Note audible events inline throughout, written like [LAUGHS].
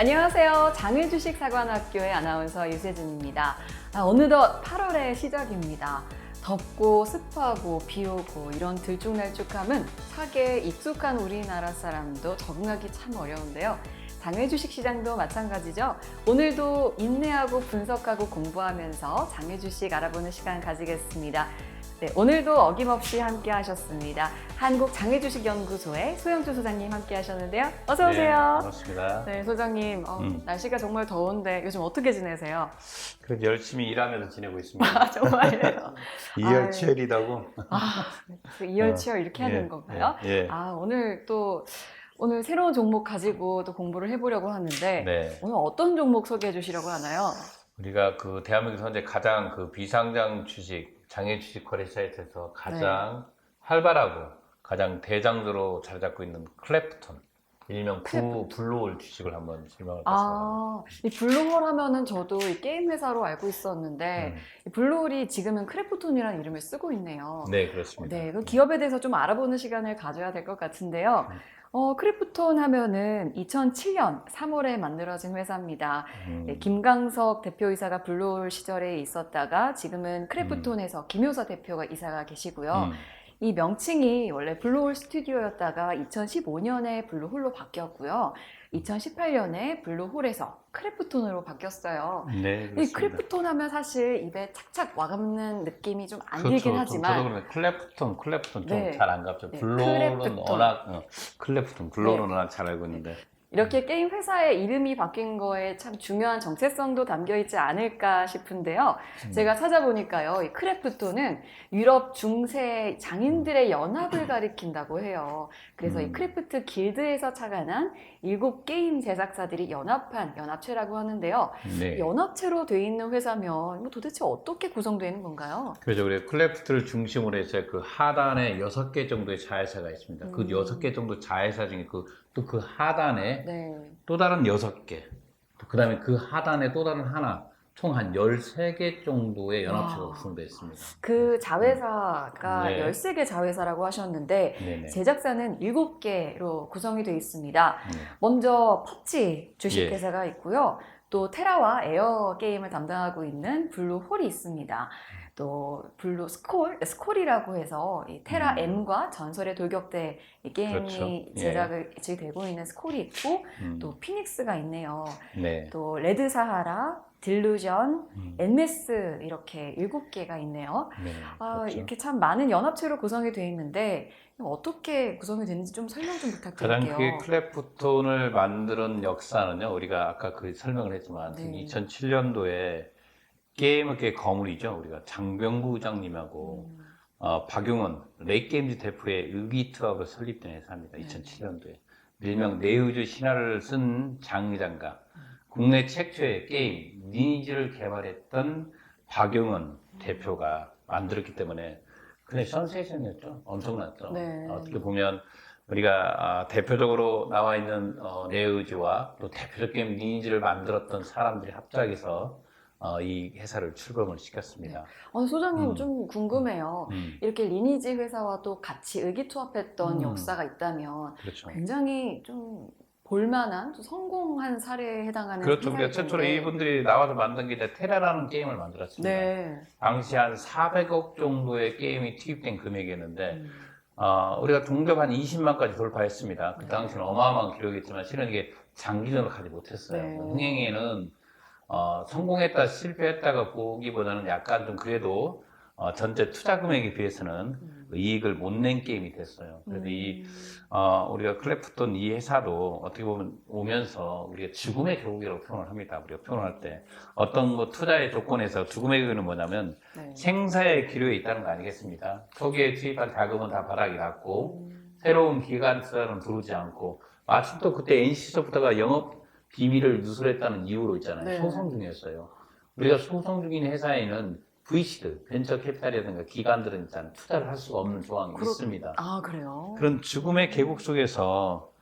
안녕하세요. 장일주식 사관학교의 아나운서 유세진입니다. 아, 어느덧 8월의 시작입니다. 덥고 습하고 비 오고 이런 들쭉날쭉함은 사계에 익숙한 우리나라 사람도 적응하기 참 어려운데요. 장외 주식 시장도 마찬가지죠. 오늘도 인내하고 분석하고 공부하면서 장외 주식 알아보는 시간 가지겠습니다. 네, 오늘도 어김없이 함께 하셨습니다. 한국 장외주식연구소의 소영주 소장님 함께 하셨는데요. 어서 네, 오세요. 반갑습니다. 네, 소장님. 어, 음. 날씨가 정말 더운데 요즘 어떻게 지내세요? 그래도 열심히 일하면서 지내고 있습니다. 아, 정말요? [LAUGHS] 이열치열이다고. 아, 그 이열치열 이렇게 하는 예, 건가요? 예, 예. 아, 오늘 또 오늘 새로운 종목 가지고 또 공부를 해보려고 하는데 네. 오늘 어떤 종목 소개해 주시려고 하나요? 우리가 그 대한민국에서 현재 가장 그 비상장 주식, 장애 주식 거래 사이트에서 가장 네. 활발하고 가장 대장으로 자리 잡고 있는 클래프톤. 일명 구 클래프톤. 블루홀 주식을 한번 설명을 했습니다. 아, 이 블루홀 하면은 저도 이 게임 회사로 알고 있었는데 이 블루홀이 지금은 크래프톤이라는 이름을 쓰고 있네요. 네, 그렇습니다. 네, 그 기업에 대해서 좀 알아보는 시간을 가져야 될 것 같은데요. 음. 어, 크래프톤 하면은 2007년 3월에 만들어진 회사입니다. 음, 네, 김강석 대표이사가 블루홀 시절에 있었다가 지금은 크래프톤에서 김효서 대표가 이사가 계시고요. 음, 이 명칭이 원래 블루홀 스튜디오였다가 2015년에 블루홀로 바뀌었고요. 2018년에 블루홀에서 크래프톤으로 바뀌었어요. 네, 이 그렇습니다. 크래프톤 하면 사실 입에 착착 와감는 느낌이 좀안 그렇죠. 들긴 저- 하지만 저도 그러면 클래프톤, 클래프톤 좀 네. 잘 안 갑죠. 네, 블로는 클래프톤. 네. 워낙 어, 클래프톤, 블로는 워낙 잘 알고 있는데. 이렇게 게임 회사의 이름이 바뀐 거에 참 중요한 정체성도 담겨 있지 않을까 싶은데요. 음. 제가 찾아보니까요, 이 크래프톤은 유럽 중세 장인들의 연합을 가리킨다고 해요. 그래서 이 음. 크래프트 길드에서 착안한 일곱 게임 제작사들이 연합한 연합체라고 하는데요. 네. 연합체로 돼 있는 회사면 뭐 도대체 어떻게 구성되는 건가요? 그렇죠. 우리 클래프트를 중심으로 해서 그 하단에 여섯 개 정도의 자회사가 있습니다. 그 음. 여섯 여섯 개 정도 자회사 중에 그 또그 하단에 네. 또 다른 여섯 개, 그 다음에 그 하단에 또 다른 하나, 총 한 13개 정도의 연합체가 와. 구성되어 있습니다. 그 자회사가 네. 13개 자회사라고 하셨는데 네네. 제작사는 7개로 구성이 되어 있습니다. 네. 먼저 펍지 주식회사가 예. 있고요. 또 테라와 에어 게임을 담당하고 있는 블루홀이 있습니다. 또 블루 스콜, 스콜이라고 해서 이 테라 음. M과 전설의 돌격대 이 게임이 그렇죠. 예. 제작이 되고 있는 스콜이 있고 음, 또 피닉스가 있네요. 네. 또 레드 사하라, 딜루전, 음, 엔메스 이렇게 일곱 개가 있네요. 네. 아, 그렇죠. 이렇게 참 많은 연합체로 구성이 되어 있는데 어떻게 구성이 되는지 좀 설명 좀 가장 부탁드릴게요. 크게 클래프톤을 만드는 역사는요, 우리가 아까 그 설명을 했지만, 네. 2007년도에 게임업계 거물이죠. 우리가 장병구 부장님하고 음, 어, 박용원 레이게임즈 대표의 의기투합으로 설립된 회사입니다. 네. 2007년도에. 일명 네우즈 신화를 쓴 장 의장가, 국내 최초의 게임 니니즈를 개발했던 박용원 대표가 만들었기 때문에 그냥 센세이션이었죠. 엄청났죠. 네. 어떻게 보면 우리가 아, 대표적으로 나와 있는 어, 네우즈와 또 대표적 게임 니니즈를 만들었던 사람들이 합작해서 어, 이 회사를 출범을 시켰습니다. 어, 소장님 음. 좀 궁금해요. 음, 이렇게 리니지 회사와 또 같이 의기투합했던 음. 역사가 있다면 그렇죠. 굉장히 좀 볼만한 좀 성공한 사례에 해당하는 그렇죠. 우리가 회사일 최초로. 이분들이 나와서 만든 게 이제 테라라는 게임을 만들었습니다. 네. 당시 한 400억 정도의 게임이 투입된 금액이었는데, 음, 어, 우리가 동접 한 20만까지 돌파했습니다. 그 네. 당시는 어마어마한 기록이었지만 실은 이게 장기전을 가지 못했어요. 네. 흥행에는 어, 성공했다 실패했다가 보기보다는 약간 좀 그래도 어, 전체 투자 금액에 비해서는 음. 이익을 못 낸 게임이 됐어요. 그래서 이 음. 어, 우리가 클래프톤 이 회사도 어떻게 보면 오면서 우리가 죽음의 교육이라고 표현을 합니다. 우리가 표현할 때 어떤 뭐 투자의 조건에서 죽음의 교육은 뭐냐면 네. 생사의 기로에 있다는 거 아니겠습니까? 초기에 투입한 자금은 다 바닥이 났고 음. 새로운 기관 투자는 들어오지 않고 마침 또 그때 NC소프트가 영업 비밀을 누설했다는 이유로 있잖아요. 네. 소송 중이었어요. 우리가 소송 중인 회사에는 VC들, 벤처 캐피탈이라든가 기관들은 일단 투자를 할 수가 없는 조항이 그렇- 있습니다. 아 그래요? 그런 죽음의 계곡 속에서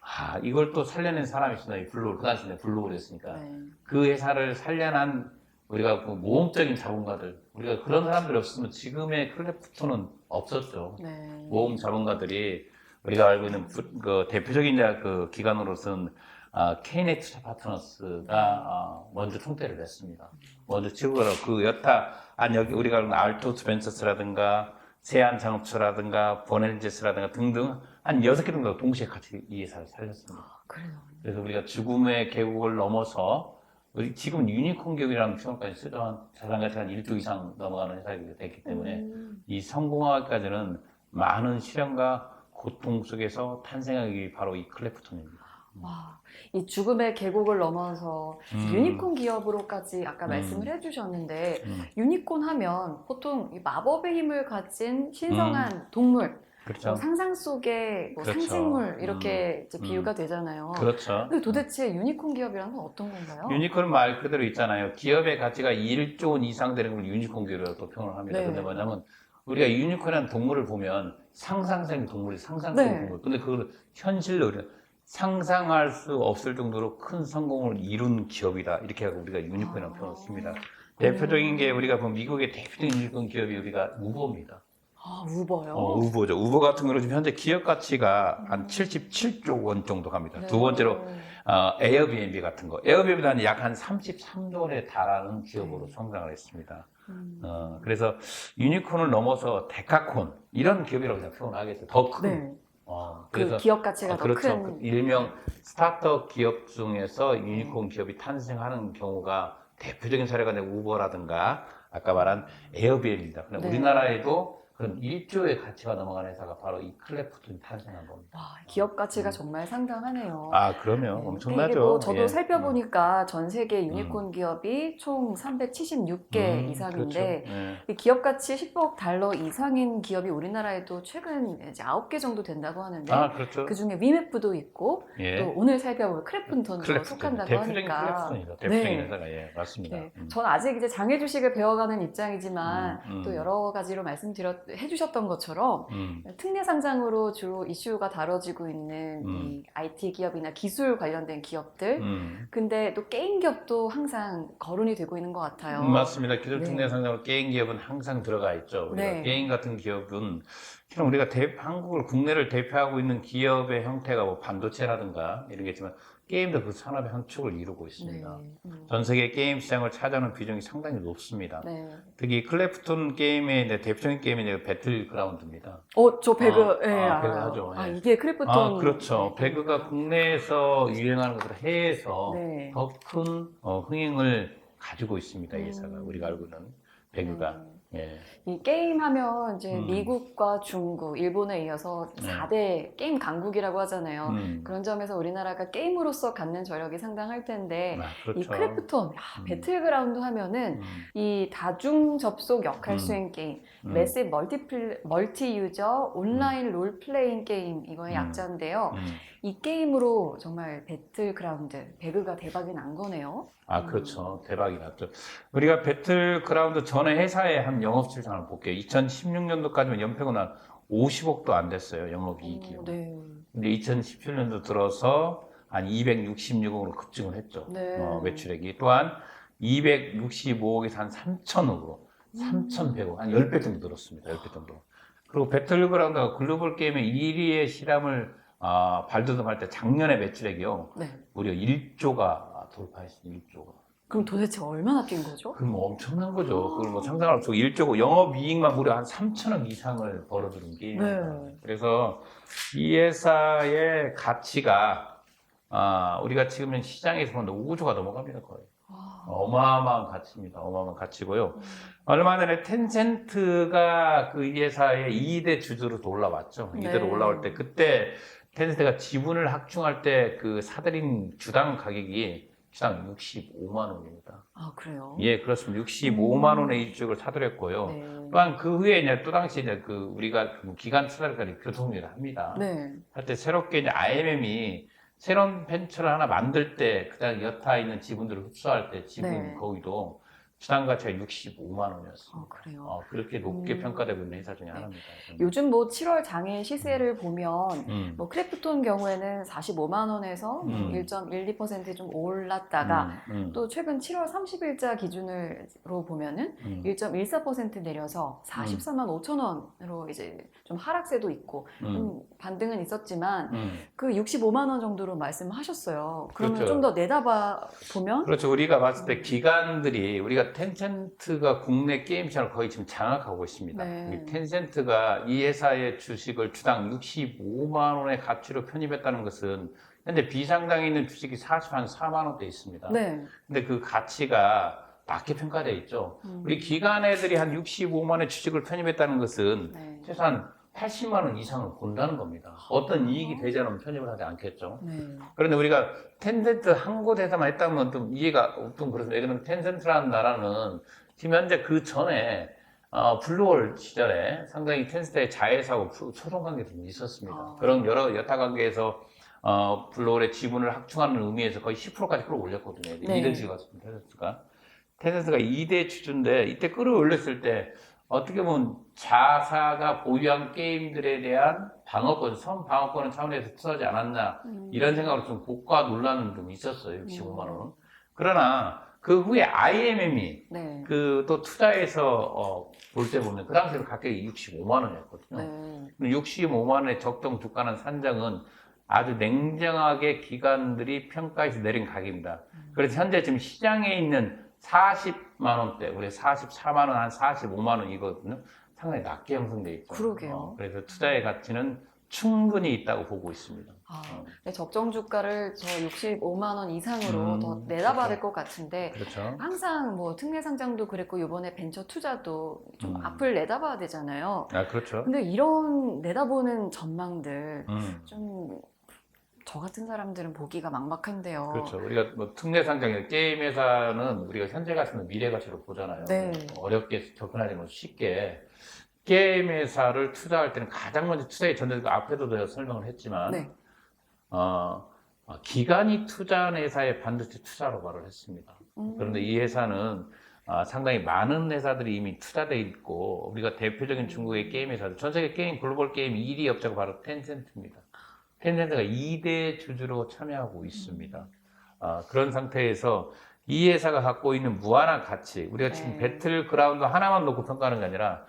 아, 이걸 또 살려낸 사람이 있습니다. 이 블루홀, 그 당시에 블루홀이었으니까. 네. 그 회사를 살려난 우리가 그 모험적인 자본가들, 우리가 그런 사람들이 없으면 지금의 클래프톤은 없었죠. 네. 모험 자본가들이 우리가 알고 있는 부- 그 대표적인 그 기관으로서는 아, K넥스 파트너스가 어, 먼저 총대를 냈습니다. 먼저 치고 그 여타 한 여기 우리가 알토스 벤처스라든가 세안창업처라든가 보넬제스라든가 등등 한 여섯 개 정도 동시에 같이 이 회사를 살렸습니다. 그래요. 그래서 우리가 죽음의 계곡을 넘어서 우리 지금 유니콘 기업이라는 표현까지 쓰던 자산 가치가 한 1조 이상 넘어가는 회사가 됐기 때문에 음. 이 성공하기까지는 많은 시련과 고통 속에서 탄생하기 바로 이 클래프톤입니다. 와, 이 죽음의 계곡을 넘어서 음. 유니콘 기업으로까지 아까 음. 말씀을 해주셨는데 음, 유니콘 하면 보통 이 마법의 힘을 가진 신성한 동물, 음. 그렇죠. 뭐 상상 속의 뭐 그렇죠. 상징물 이렇게 이제 음. 비유가 되잖아요. 그렇죠. 근데 도대체 유니콘 기업이란 건 어떤 건가요? 유니콘은 말 그대로 있잖아요. 기업의 가치가 1조 원 이상 되는 걸 유니콘 기업이라고 또 표현을 합니다. 네. 근데 뭐냐면 우리가 유니콘이라는 동물을 보면 상상생 동물이 상상성 네. 동물. 근데 그걸 현실로 우리가 상상할 수 없을 정도로 큰 성공을 이룬 기업이다. 이렇게 하고 우리가 유니콘이라고 아. 표현을 씁니다. 대표적인 게 우리가 보면 미국의 대표적인 유니콘 기업이 우리가 우버입니다. 아, 우버요? 어, 우버죠. 우버 같은 경우는 지금 현재 기업 가치가 한 77조 원 정도 갑니다. 네. 두 번째로 어, 에어비앤비 같은 거. 에어비앤비는 약한 33조 원에 달하는 기업으로 성장을 했습니다. 음. 어, 그래서 유니콘을 넘어서 데카콘 이런 기업이라고 제가 표현하겠어요. 더 큰. 네. 어, 그 기업 가치가 어, 더 그렇죠. 큰. 그 일명 스타트업 기업 중에서 유니콘 기업이 탄생하는 경우가 대표적인 사례가 우버라든가 아까 말한 에어비앤입니다. 근데 네. 우리나라에도 그런 1조의 가치가 넘어가는 회사가 바로 이 클래프톤이 탄생한 겁니다. 와, 기업 가치가 음. 정말 상당하네요. 아, 그러면 네. 엄청나죠. 이게 뭐 저도 예. 살펴보니까 전 세계 유니콘 기업이 총 376개 음, 이상인데 그렇죠. 예. 이 기업 가치 10억 달러 이상인 기업이 우리나라에도 최근 이제 9개 정도 된다고 하는데 아, 그렇죠. 그 중에 위메프도 있고 예. 또 오늘 살펴볼 크래프톤도 클래프톤. 속한다고 대표적인 하니까 클래프톤이죠. 대표적인 네. 회사가 예, 맞습니다. 네. 음. 전 아직 이제 장애 주식을 배워가는 입장이지만 음, 음. 또 여러 가지로 말씀드렸 해주셨던 것처럼 음. 특례 상장으로 주로 이슈가 다뤄지고 있는 음. 이 IT 기업이나 기술 관련된 기업들 음. 근데 또 게임 기업도 항상 거론이 되고 있는 것 같아요. 음, 맞습니다. 기술 네. 특례 상장으로 게임 기업은 항상 들어가 있죠. 우리가 네. 게임 같은 기업은 실은 우리가 대- 한국을 국내를 대표하고 있는 기업의 형태가 뭐 반도체라든가 이런 게 있지만 게임도 그 산업의 한 축을 이루고 네. 있습니다. 음. 전 세계 게임 시장을 차지하는 비중이 상당히 높습니다. 네. 특히 클래프톤 게임의 대표적인 게임이 배틀그라운드입니다. 어, 저 배그, 아, 예, 아, 알아요. 배그 하죠. 아, 예. 이게 크래프톤. 아, 그렇죠. 배그가 국내에서 유행하는 것보다 해외에서 네. 더큰 흥행을 가지고 있습니다. 이 회사가 음. 우리가 알고 있는 배그가. 음. 예. 이 게임 하면 이제 음. 미국과 중국, 일본에 이어서 네. 4대 게임 강국이라고 하잖아요. 음. 그런 점에서 우리나라가 게임으로서 갖는 저력이 상당할 텐데 아, 이 그렇죠. 크래프톤, 야, 음. 배틀그라운드 하면은 음, 이 다중 접속 역할 음. 수행 게임, 음. 매시브 멀티플, 멀티 유저 온라인 롤 플레잉 게임 이거의 음. 약자인데요. 음. 이 게임으로 정말 배틀그라운드 배그가 대박이 난 거네요. 아, 음. 그렇죠. 대박이 났죠. 우리가 배틀그라운드 전에 회사의 한 영업 실상을 볼게요. 2016년도까지면 연평균 한 50억도 안 됐어요. 영업이익이요. 어, 네. 근데 2017년도 들어서 한 266억으로 급증을 했죠. 네. 어, 매출액이. 또한 265억에서 한 3천억으로, 3,100억, 한 10배 정도 늘었습니다. 10배 정도. 그리고 배틀그라운드가 글로벌 게임의 1위의 실험을 아, 발돋움할 때 작년에 매출액이요. 네. 무려 1조가 돌파했습니다. 1조가. 그럼 도대체 얼마나 뛴 거죠? 그럼 뭐 엄청난 거죠. 그걸 뭐 상상할 수 없고 1조고 영업이익만 무려 한 3천억 이상을 벌어들인 게임입니다. 네. 그래서 이 회사의 가치가 아, 우리가 지금 시장에서 보면 5조가 넘어갑니다 거의. 와. 어마어마한 가치입니다. 어마어마한 가치고요. 음. 얼마 전에 텐센트가 그 이 회사의 2대 주주로 또 올라왔죠. 네. 2대로 올라올 때 그때 텐센트가 지분을 확충할 때 그 사들인 주당 가격이 주당 65만 원입니다. 아 그래요? 예, 그렇습니다. 65만 원의 이쪽을 사들였고요. 네. 또한 그 후에 이제 또 당시 이제 그 우리가 그 기간 투자를 교통을 합니다. 네. 할 때 새롭게 이제 IMM이 새로운 벤처를 하나 만들 때 그다음 여타 있는 지분들을 흡수할 때 지분 네. 거기도 주당 가치가 65만 원이었습니다. 어, 그래요. 어, 그렇게 높게 음. 평가되고 있는 회사 중에 네. 하나입니다. 음. 요즘 뭐 7월 장외 시세를 보면 음. 뭐 크래프톤 경우에는 45만 원에서 음. 1.12%좀 올랐다가 음, 음, 또 최근 7월 30일자 기준으로 보면은 음, 1.14% 내려서 44만 5천 원으로 이제 좀 하락세도 있고 음, 좀 반등은 있었지만 음. 그 65만 원 정도로 말씀하셨어요. 그러면 그렇죠. 좀더 내다봐 보면 그렇죠. 우리가 봤을 때 기관들이 우리가 텐센트가 국내 게임 시장을 거의 지금 장악하고 있습니다. 네. 이 텐센트가 이 회사의 주식을 주당 65만 원의 가치로 편입했다는 것은 현재 비상장에 있는 주식이 40한 4만 원대 있습니다. 네. 근데 그 가치가 낮게 평가되어 있죠. 음, 우리 기관 애들이 한 65만 원의 주식을 편입했다는 것은 네. 최소한 80만 원 이상을 본다는 겁니다. 어떤 이익이 되지 않으면 편입을 하지 않겠죠. 네. 그런데 우리가 텐센트 한 곳에서만 했다면 좀 이해가 좀 그렇습니다. 들면 텐센트라는 나라는 지금 현재 그 전에 어, 블루월 시절에 상당히 텐센트의 자회사하고 푸- 소송 관계도 좀 있었습니다. 아. 그런 여러 여타 관계에서 어, 블루월의 지분을 확충하는 의미에서 거의 10%까지 끌어올렸거든요. 네. 이든지 같은 텐센트가. 텐센트가 2대 주주인데 이때 끌어올렸을 때 어떻게 보면 자사가 보유한 게임들에 대한 방어권, 선 방어권을 차원에서 투자하지 않았나 음, 이런 생각으로 좀 고가 논란은 좀 있었어요. 65만 음. 원은. 그러나 그 후에 IMM이 네. 그또 투자해서 어, 볼 때 보면 그 당시에 가격이 65만 원이었거든요. 네. 65만 원의 적정 주가는 산정은 아주 냉정하게 기관들이 평가해서 내린 가격입니다. 음. 그래서 현재 지금 시장에 있는 40만 원대, 우리 44만 원, 한 45만 원 이거든요. 상당히 낮게 형성돼 있죠. 그러게요. 어, 그래서 투자의 가치는 충분히 있다고 보고 있습니다. 아, 어. 네, 적정 주가를 저 65만 원 이상으로 음, 더 내다봐야 그렇죠. 될것 같은데 그렇죠. 항상 뭐 특례 상장도 그랬고 이번에 벤처 투자도 좀 음. 앞을 내다봐야 되잖아요. 아, 그렇죠. 근데 이런 내다보는 전망들 음. 좀 저 같은 사람들은 보기가 막막한데요. 그렇죠. 우리가 뭐 특례 상장에 게임 회사는 우리가 현재 가치는 미래 가치로 보잖아요. 네. 어렵게 접근하지 못 쉽게 게임 회사를 투자할 때는 가장 먼저 투자의 전제가 앞에도 제가 설명을 했지만 네. 어, 어, 기관이 투자한 회사에 반드시 투자로 말을 했습니다. 음, 그런데 이 회사는 아, 상당히 많은 회사들이 이미 투자돼 있고 우리가 대표적인 중국의 게임 회사들 전 세계 게임 글로벌 게임 1위 업체가 바로 텐센트입니다. 텐센트가 2대 주주로 참여하고 있습니다. 아, 그런 상태에서 이 회사가 갖고 있는 무한한 가치 우리가 지금 네. 배틀그라운드 하나만 놓고 평가하는 게 아니라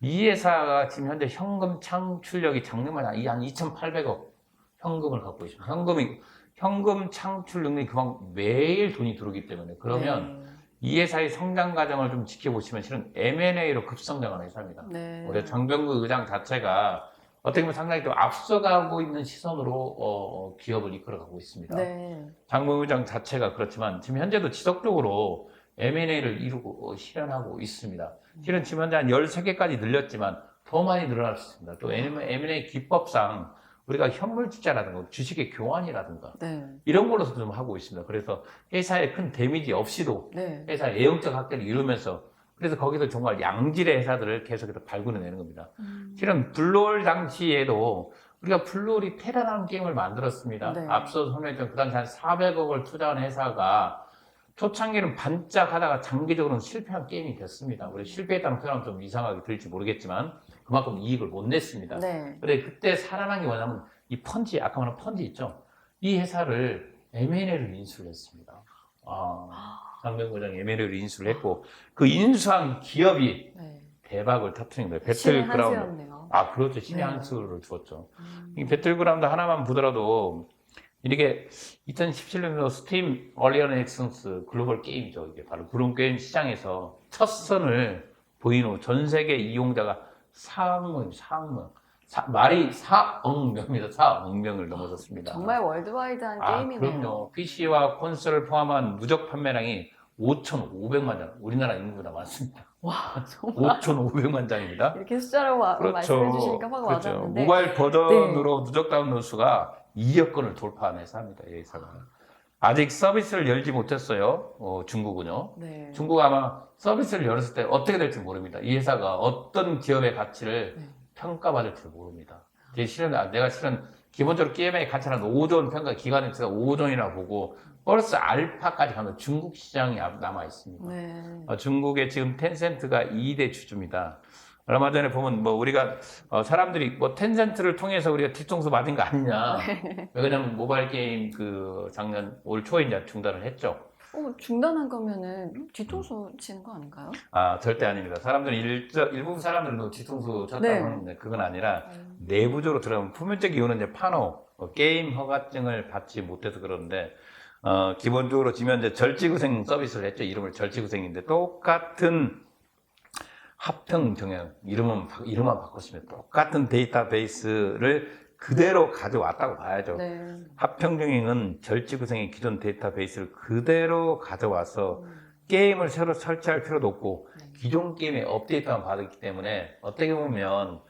이 회사가 지금 현재 현금 창출력이 작년만 한 2,800억 현금을 갖고 있습니다. 현금이 현금 창출 능력이 그만큼 매일 돈이 들어오기 때문에 그러면 이 회사의 성장 과정을 좀 지켜보시면 실은 M&A로 급성장하는 회사입니다. 네. 우리 장병구 의장 자체가 어떻게 보면 상당히 좀 앞서가고 있는 시선으로 어, 기업을 이끌어가고 있습니다. 네. 장병구 의장 자체가 그렇지만 지금 현재도 지속적으로 M&A를 이루고 어, 실현하고 있습니다. 실은 지금 현재 한 13개까지 늘렸지만 더 많이 늘어날 수 있습니다. 또 M&A 기법상 우리가 현물 투자라든가 주식의 교환이라든가 네. 이런 걸로서 좀 하고 있습니다. 그래서 회사에 큰 데미지 없이도 네. 회사 애용적 확대를 이루면서 그래서 거기서 정말 양질의 회사들을 계속해서 발굴해내는 겁니다. 음, 실은 블루홀 당시에도 우리가 블루홀이 테라라는 게임을 만들었습니다. 네. 앞서 설명했던 그 당시 한 400억을 투자한 회사가 초창기는 반짝하다가 장기적으로는 실패한 게임이 됐습니다. 우리 실패했다는 표현은 좀 이상하게 들릴지 모르겠지만 그만큼 이익을 못 냈습니다. 네. 근데 그때 살아난 게 뭐냐면 이 펀지, 아까 말한 펀지 있죠? 이 회사를 M&A를 인수를 했습니다. 아, 장명구장 M&A를 인수를 했고 그 인수한 기업이 네. 대박을 터트린 거예요. 신의 배틀그라운드. 한수였네요. 아, 그렇죠. 신의 네. 한 수를 주었죠. 음, 이 배틀그라운드 하나만 보더라도 이게 2017년도 스팀 얼리언 액션스 글로벌 게임이죠. 이게 바로 그런 게임 시장에서 첫 선을 보인 후 전 세계 이용자가 4억 명, 4억 명. 사- 말이 4억 명입니다. 4억 명을 넘어섰습니다. 정말 월드와이드한 아, 게임이네요. 그럼요. PC와 콘솔을 포함한 누적 판매량이 5,500만 장. 우리나라 인구보다 많습니다. 와, 정말 5,500만 장입니다. 이렇게 숫자로 와, 말씀해 주시니까 확 그렇죠. 와닿는데. 모바일 버전으로 누적 다운로드 수가 2억 건을 돌파한 회사입니다. 이 회사가. 아직 서비스를 열지 못했어요. 어, 중국은요. 네. 중국 아마 서비스를 열었을 때 어떻게 될지 모릅니다. 이 회사가 어떤 기업의 가치를 네. 평가받을지 모릅니다. 이제 실은 아, 내가 실은 기본적으로 게임의 가치는 5조 평가 기간에 제가 5조이나 보고 플러스 알파까지 가면 중국 시장이 남아 있습니다. 네. 어, 중국의 지금 텐센트가 2대 주주입니다. 얼마 전에 보면 뭐 우리가 어, 사람들이 뭐 텐센트를 통해서 우리가 뒤통수 맞은 거 아니냐. 왜냐면 모바일 게임 그 작년 올 초에 이제 중단을 했죠. 어, 중단한 거면은 뒤통수 치는 거 아닌가요? 아 절대 아닙니다. 사람들은 일, 일부 사람들은 뭐 뒤통수 쳤다고 네. 하는데 그건 아니라 내부적으로 들어가면 표면적 이유는 이제 판호 어, 게임 허가증을 받지 못해서 그러는데 어, 기본적으로 지면 이제 절지구생 서비스를 했죠. 이름을 절지구생인데 똑같은 합평 경영 이름은 바- 이름만 바꿨으면 똑같은 데이터베이스를 그대로 가져왔다고 봐야죠. 네. 합평경영은 절지구생의 기존 데이터베이스를 그대로 가져와서 게임을 새로 설치할 필요도 없고 기존 게임의 업데이트만 받았기 때문에 어떻게 보면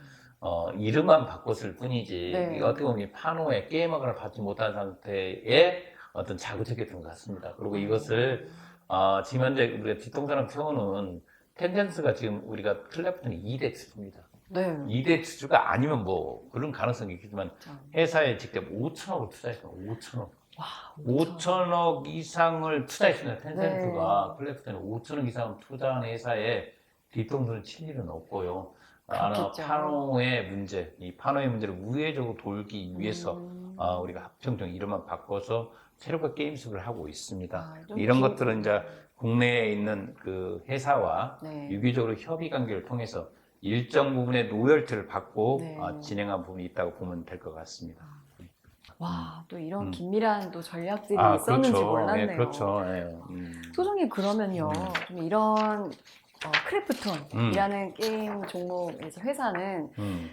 어, 이름만 바꿨을 뿐이지 네. 어떻게 보면 이 판호에 게임허가를 받지 못한 상태의 어떤 자구책이었던 것 같습니다. 그리고 이것을 어, 지금 현재 우리가 뒷동산을 태우는 텐전스가 지금 우리가 클래프톤이 2대 주주입니다. 네. 2대 주주가 아니면 뭐 그런 가능성이 있겠지만 그렇죠. 회사에 직접 5천억을 투자했어요. 5천억. 와, 5천억 이상을 투자했습니다. 텐센트가 클래프톤에 5천억 이상 투자한 회사에 뒤통수를 칠 일은 없고요. 그렇겠죠. 파노의 문제, 이 파노의 문제를 우회적으로 돌기 위해서 음. 아, 우리가 합평정 이름만 바꿔서 새롭게 게임습을 하고 있습니다. 아, 좀 이런 기- 것들은 이제 국내에 있는 그 회사와 네. 유기적으로 협의 관계를 통해서 일정 부분의 노열티를 받고 네. 어, 진행한 부분이 있다고 보면 될 것 같습니다. 와, 또 이런 음. 긴밀한 또 전략들이 아, 있었는지 그렇죠. 몰랐네요. 예, 그렇죠. 예. 음. 소정님 그러면요, 음. 좀 이런 어, 크래프톤이라는 게임 종목에서 회사는 음.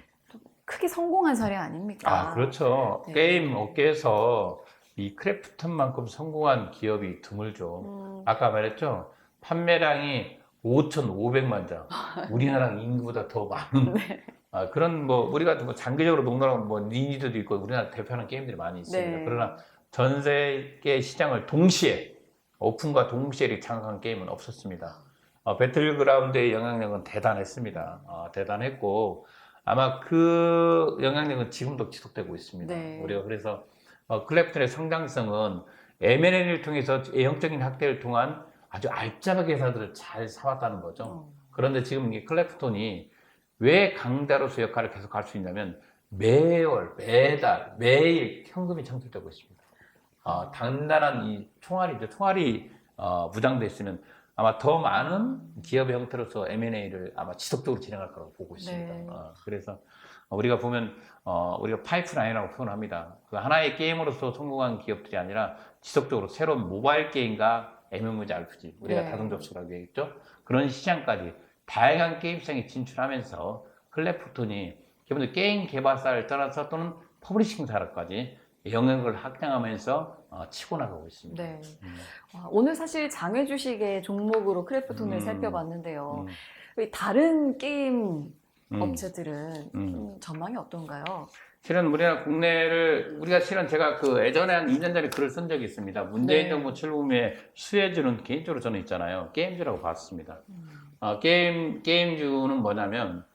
크게 성공한 사례 아닙니까? 아, 그렇죠. 네. 게임 업계에서 이 크래프톤만큼 성공한 기업이 드물죠. 음, 아까 말했죠. 판매량이 5,500만 장. 우리나라 인구보다 더 많은 [LAUGHS] 네. 아, 그런 뭐 우리가 뭐 장기적으로 농담하면 뭐 니니드도 있고 우리나라 대표하는 게임들이 많이 있습니다. 네. 그러나 전 세계 시장을 동시에 오픈과 동시에 이렇게 장악한 게임은 없었습니다. 어, 배틀그라운드의 영향력은 대단했습니다. 어, 대단했고 아마 그 영향력은 지금도 지속되고 있습니다. 네. 우리가 그래서 어, 클래프톤의 성장성은 M&A를 통해서 A형적인 확대를 통한 아주 알짜배기 회사들을 잘 사왔다는 거죠. 어, 그런데 지금 이 클래프톤이 왜 강자로서 역할을 계속 할 수 있냐면 매월, 매달, 매일 현금이 창출되고 있습니다. 어, 단단한 이 총알이죠. 총알이 어, 무장돼 있으면 아마 더 많은 기업의 형태로서 M&A를 아마 지속적으로 진행할 거라고 보고 있습니다. 네. 어, 그래서 우리가 보면 어, 우리가 파이프라인이라고 표현합니다. 그 하나의 게임으로서 성공한 기업들이 아니라 지속적으로 새로운 모바일 게임과 MMORPG 우리가 네. 다중 접속이라고 했죠. 그런 시장까지 다양한 게임 시장에 진출하면서 클래프톤이 기본적으로 게임 개발사를 떠나서 또는 퍼블리싱사까지 영역을 확장하면서 어, 치고 나가고 있습니다. 네. 음, 와, 오늘 사실 장외 주식의 종목으로 크래프톤을 음. 살펴봤는데요. 음, 이 다른 게임 음. 업체들은 음. 좀 전망이 어떤가요? 실은 우리나라 국내를 우리가 실은 제가 그 예전에 한 2년 전에 글을 쓴 적이 있습니다. 문재인 네. 정부 출범에 수혜주는 개인적으로 저는 있잖아요. 게임주라고 봤습니다. 음. 어, 게임 게임주는 뭐냐면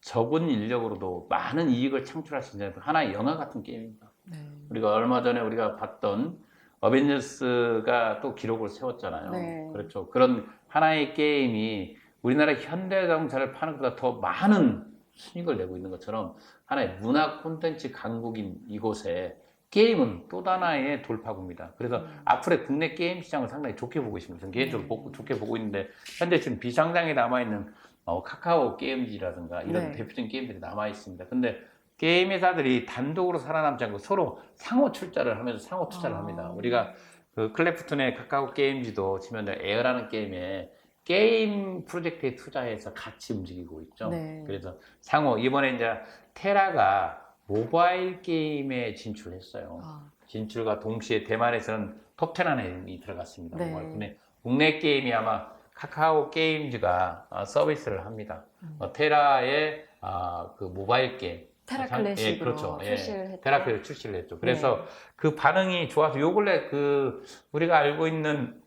적은 인력으로도 많은 이익을 창출할 수 있는 하나의 영화 같은 게임입니다. 네. 우리가 얼마 전에 우리가 봤던 어벤져스가 또 기록을 세웠잖아요. 네. 그렇죠. 그런 하나의 게임이 우리나라 현대 자동차를 파는 것보다 더 많은 수익을 내고 있는 것처럼 하나의 문화 콘텐츠 강국인 이곳에 게임은 또 하나의 돌파구입니다. 그래서 음. 앞으로의 국내 게임 시장을 상당히 좋게 보고 있습니다. 저는 개인적으로 네. 보고, 좋게 보고 있는데 현재 지금 비상장에 남아있는 어, 카카오 게임즈라든가 이런 네. 대표적인 게임들이 남아 있습니다. 근데 게임 회사들이 단독으로 살아남지 않고 서로 상호 출자를 하면서 상호 투자를 아. 합니다. 우리가 그 클래프톤의 카카오 게임즈도 지금 에어라는 게임에 게임 프로젝트에 투자해서 같이 움직이고 있죠. 네. 그래서 상호 이번에 이제 테라가 모바일 게임에 진출했어요. 아, 진출과 동시에 대만에서는 톱10 안에 이 들어갔습니다. 네. 근데 국내 게임이 아마 카카오 게임즈가 어, 서비스를 합니다. 음. 어, 테라의 아, 그 모바일 게임 테라 상- 클래식으로 예, 그렇죠. 예, 출시를 했죠. 테라클을 출시를 했죠. 그래서 네. 그 반응이 좋아서 요 근래 그 우리가 알고 있는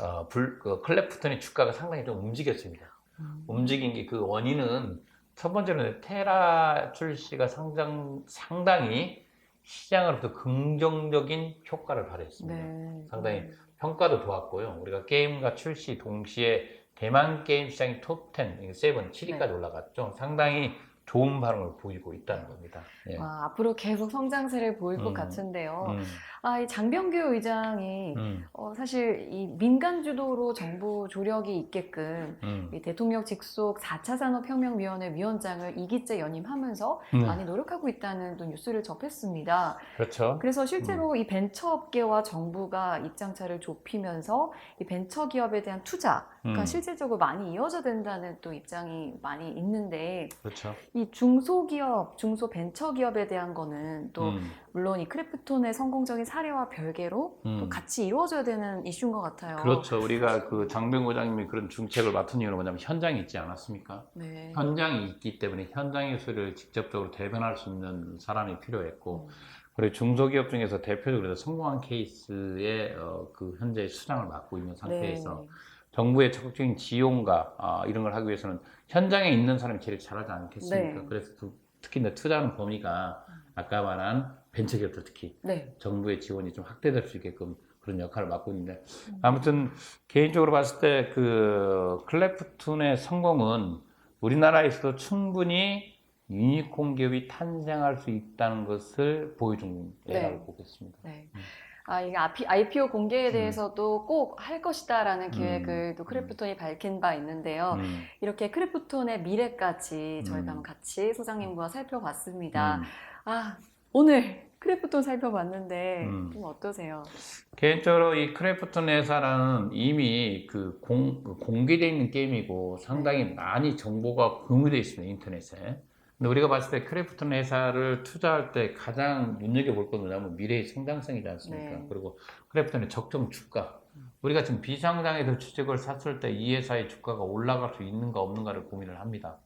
어, 불, 그 클래프톤의 주가가 상당히 좀 움직였습니다. 음. 움직인 게 그 원인은 첫 번째는 테라 출시가 상당, 상당히 시장으로부터 긍정적인 효과를 발휘했습니다. 네. 상당히 평가도 좋았고요. 우리가 게임과 출시 동시에 대만 게임 시장이 톱10, 7, 7위까지 네. 올라갔죠. 상당히 좋은 반응을 보이고 있다는 겁니다. 예. 와, 앞으로 계속 성장세를 보일 것 음. 같은데요. 음, 아, 이 장병규 의장이 음, 어, 사실 이 민간 주도로 정부 조력이 있게끔 음. 이 대통령 직속 4차 산업혁명위원회 위원장을 이기재 연임하면서 음, 많이 노력하고 있다는 또 뉴스를 접했습니다. 그렇죠. 그래서 실제로 이 벤처업계와 정부가 입장차를 좁히면서 이 벤처기업에 대한 투자가 음. 실질적으로 많이 이어져야 된다는 또 입장이 많이 있는데 그렇죠. 이 중소기업, 중소벤처기업에 대한 거는 또 음, 물론 이 크래프톤의 성공적인 사례와 별개로 또 음. 같이 이루어져야 되는 이슈인 것 같아요. 그렇죠. 우리가 그 장병 부장님이 그런 중책을 맡은 이유는 뭐냐면 현장에 있지 않았습니까? 네. 현장이 있기 때문에 현장의 소리를 직접적으로 대변할 수 있는 사람이 필요했고, 음. 그리고 중소기업 중에서 대표적으로 성공한 케이스에 어, 그 현재 수장을 맡고 있는 상태에서 네. 정부의 적극적인 지원과 아, 이런 걸 하기 위해서는 현장에 있는 사람이 제일 잘하지 않겠습니까? 네. 그래서 그- 특히 이제 투자하는 범위가 아까 말한 벤처기업들 특히 네. 정부의 지원이 좀 확대될 수 있게끔 그런 역할을 맡고 있는데 음. 아무튼 개인적으로 봤을 때 그 클래프톤의 성공은 우리나라에서도 충분히 유니콘 기업이 탄생할 수 있다는 것을 보여준 네. 예라고 보겠습니다. 네. 음. 아, 이게 IPO 공개에 대해서도 꼭할 것이다라는 계획을 음. 또 크래프톤이 밝힌 바 있는데요. 음, 이렇게 크래프톤의 미래까지 저희가 음. 같이 소장님과 살펴봤습니다. 음. 아, 오늘 크래프톤 살펴봤는데 음. 좀 어떠세요? 개인적으로 이 크래프톤 회사는 이미 그 공, 공개되어 있는 게임이고 상당히 많이 정보가 공유되어 있습니다, 인터넷에. 근데 우리가 봤을 때 크래프톤 회사를 투자할 때 가장 눈여겨볼 건 뭐냐면 미래의 성장성이지 않습니까? 네. 그리고 크래프톤의 적정 주가. 우리가 지금 비상장에서 주식을 샀을 때 이 회사의 주가가 올라갈 수 있는가 없는가를 고민을 합니다.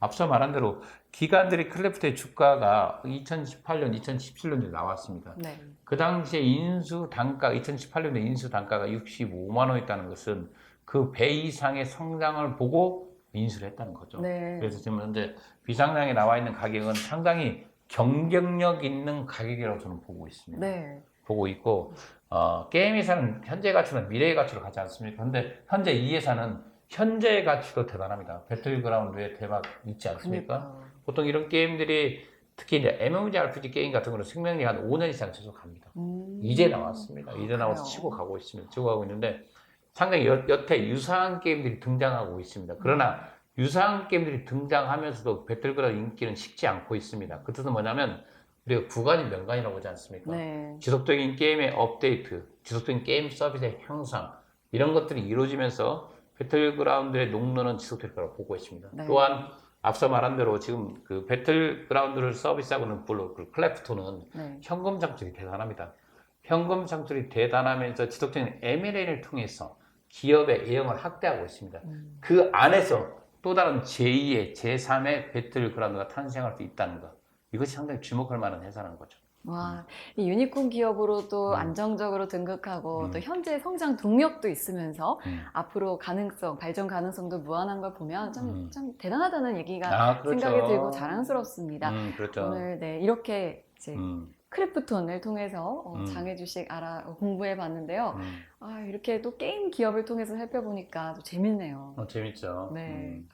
앞서 말한 대로 기관들이 크래프트의 주가가 2018년, 2017년에 나왔습니다. 네. 그 당시에 인수 단가, 2018년에 인수 단가가 65만 원이었다는 것은 그 배 이상의 성장을 보고 인수를 했다는 거죠. 네. 그래서 지금 현재 비상장에 나와 있는 가격은 상당히 경쟁력 있는 가격이라고 저는 보고 있습니다. 네. 보고 있고, 어, 게임 회사는 현재 가치는 미래의 가치로 가지 않습니까? 근데 현재 이 회사는 현재의 가치도 대단합니다. 배틀그라운드에 대박 있지 않습니까? 그러니까. 보통 이런 게임들이 특히 이제 MMORPG 게임 같은 거는 생명력이 한 5년 이상 지속합니다. 음. 이제 나왔습니다. 이제 나와서? 치고 가고 있습니다. 치고 가고 있는데 상당히 여, 여태 유사한 게임들이 등장하고 있습니다. 그러나 유사한 게임들이 등장하면서도 배틀그라운드 인기는 식지 않고 있습니다. 그 뜻은 뭐냐면 우리가 구간이 명간이라고 하지 않습니까? 네. 지속적인 게임의 업데이트, 지속적인 게임 서비스의 향상 이런 것들이 이루어지면서 배틀그라운드의 농로는 지속될 거라고 보고 있습니다. 네. 또한 앞서 말한 대로 지금 그 배틀그라운드를 서비스하고는 물론 그 클래프톤은 네. 현금 창출이 대단합니다. 현금 창출이 대단하면서 지속적인 M&A를 통해서 기업의 예형을 확대하고 있습니다. 음. 그 안에서 또 다른 제2의 제3의 배틀그라운드가 탄생할 수 있다는 것. 이것이 상당히 주목할 만한 회사라는 거죠. 와, 이 유니콘 기업으로도 음. 안정적으로 등극하고 음. 또 현재 성장 동력도 있으면서 음. 앞으로 가능성, 발전 가능성도 무한한 걸 보면 참, 음. 참 대단하다는 얘기가 아, 그렇죠. 생각이 들고 자랑스럽습니다. 음, 그렇죠. 오늘 네, 이렇게 이제 음, 크래프톤을 통해서 어, 음. 장애 주식 알아 공부해 봤는데요. 음. 아, 이렇게 또 게임 기업을 통해서 살펴보니까 또 재밌네요. 어, 재밌죠. 네. 음.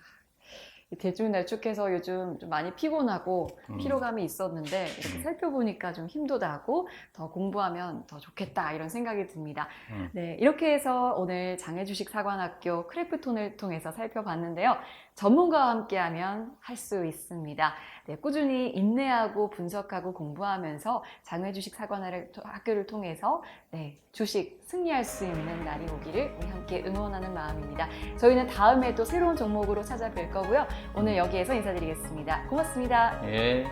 이 대중날 축해서 요즘 좀 많이 피곤하고 음. 피로감이 있었는데 이렇게 음. 살펴보니까 좀 힘도 나고 더 공부하면 더 좋겠다 이런 생각이 듭니다. 음. 네, 이렇게 해서 오늘 장애주식 사관학교 크래프톤을 통해서 살펴봤는데요. 전문가와 함께하면 할 수 있습니다. 네, 꾸준히 인내하고 분석하고 공부하면서 장외 주식 사관학을 학교를 통해서 네, 주식 승리할 수 있는 날이 오기를 우리 함께 응원하는 마음입니다. 저희는 다음에 또 새로운 종목으로 찾아뵐 거고요. 오늘 여기에서 인사드리겠습니다. 고맙습니다. 예.